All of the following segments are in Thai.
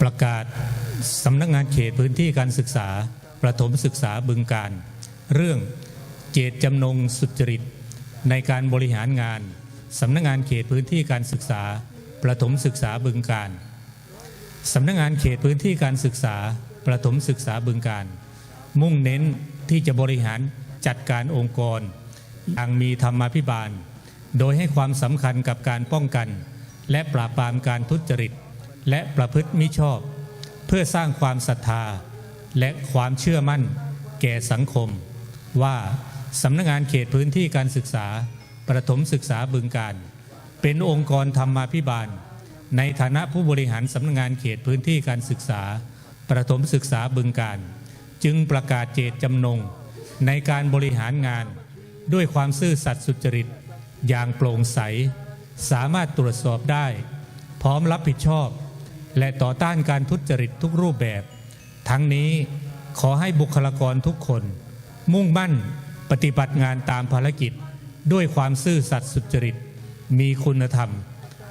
ประกาศสำนักงานเขตพื้นที่การศึกษา ประถมศึกษาบึงการ เรื่องเจตจำนงสุจริต ในการบริหารงานสำนักงานเขตพื้นที่การศึกษา ประถมศึกษาบึงการสำนักงานเขตพื้นที่การศึกษา ประถมศึกษาบึงการ มุ่งเน้นที่จะบริหารจัดการองค์กรอย่างมีธรรมาภิบาล โดยให้ความสำคัญกับการป้องกัน และปราบปรามการทุจริต และประพฤติมิชอบ เพื่อสร้างความศรัทธา และความเชื่อมั่น แก่สังคม ว่าสำนักงานเขตพื้นที่การศึกษา ประถมศึกษาบึงการ เป็นองค์กรธรรมาภิบาล ในฐานะผู้บริหารสำนักงานเขตพื้นที่การศึกษา ประถมศึกษาบึงการ จึงประกาศเจตจำนง ในการบริหารงาน ด้วยความซื่อสัตย์สุจริต อย่างโปร่งใส สามารถตรวจสอบได้ พร้อมรับผิดชอบ และต่อต้านการทุจริตทุกรูปแบบ ทั้งนี้ขอให้บุคลากรทุกคน มุ่งมั่นปฏิบัติงานตามภารกิจ ด้วยความซื่อสัตย์สุจริต มีคุณธรรม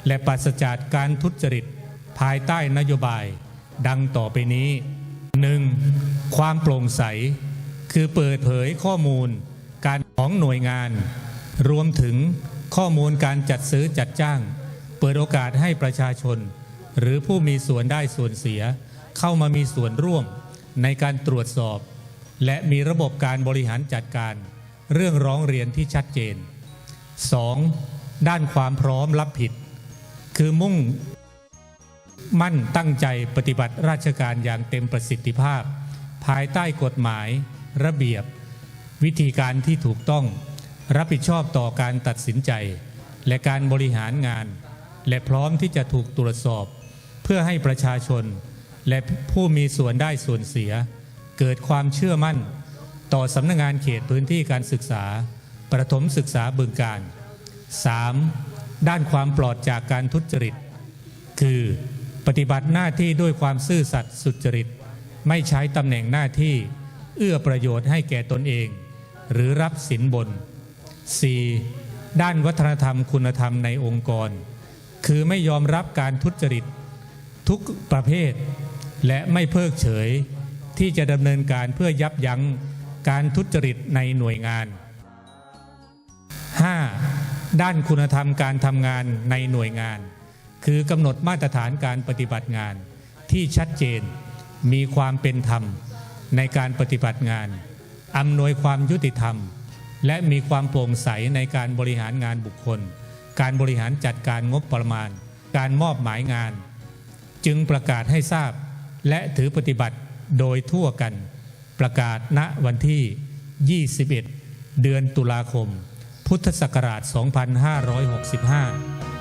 และปราศจากการทุจริต ภายใต้นโยบาย ดังต่อไปนี้ 1. ความโปร่งใส คือเปิดเผยข้อมูล การของหน่วยงาน รวมถึงข้อมูลการจัดซื้อจัดจ้าง เปิดโอกาสให้ประชาชน หรือผู้มีส่วนได้ส่วนเสีย เข้ามามีส่วนร่วมในการตรวจสอบ และมีระบบการบริหารจัดการ เรื่องร้องเรียนที่ชัดเจน 2. ด้านความพร้อมรับผิด คือมุ่งมั่นตั้งใจปฏิบัติราชการอย่างเต็มประสิทธิภาพ ภายใต้กฎหมาย ระเบียบ วิธีการที่ถูกต้อง รับผิดชอบต่อการตัดสินใจ และการบริหารงาน และพร้อมที่จะถูกตรวจสอบ เพื่อให้ประชาชน และผู้มีส่วนได้ส่วนเสีย เกิดความเชื่อมั่น ต่อสำนักงานเขตพื้นที่การศึกษา ประถมศึกษาบึงการ 3. ด้านความปลอดจากการทุจริต คือปฏิบัติหน้าที่ด้วยความซื่อสัตย์สุจริต ไม่ใช้ตำแหน่งหน้าที่ เอื้อประโยชน์ให้แก่ตนเอง หรือรับสินบน 4. ด้านวัฒนธรรมคุณธรรมในองค์กร คือไม่ยอมรับการทุจริต ทุกประเภท และไม่เพิกเฉยที่จะดำเนินการเพื่อยับยั้งการทุจริตในหน่วยงาน 5. ด้านคุณธรรมการทำงานในหน่วยงาน คือกำหนดมาตรฐานการปฏิบัติงาน ที่ชัดเจนมีความเป็นธรรมในการปฏิบัติงานอำนวยความยุติธรรม และมีความโปร่งใสในการบริหารงานบุคคล การบริหารจัดการงบประมาณ การมอบหมายงาน จึงประกาศให้ทราบ และถือปฏิบัติโดยทั่วกัน ประกาศณวันที่ 21 เดือนตุลาคม พุทธศักราช 2565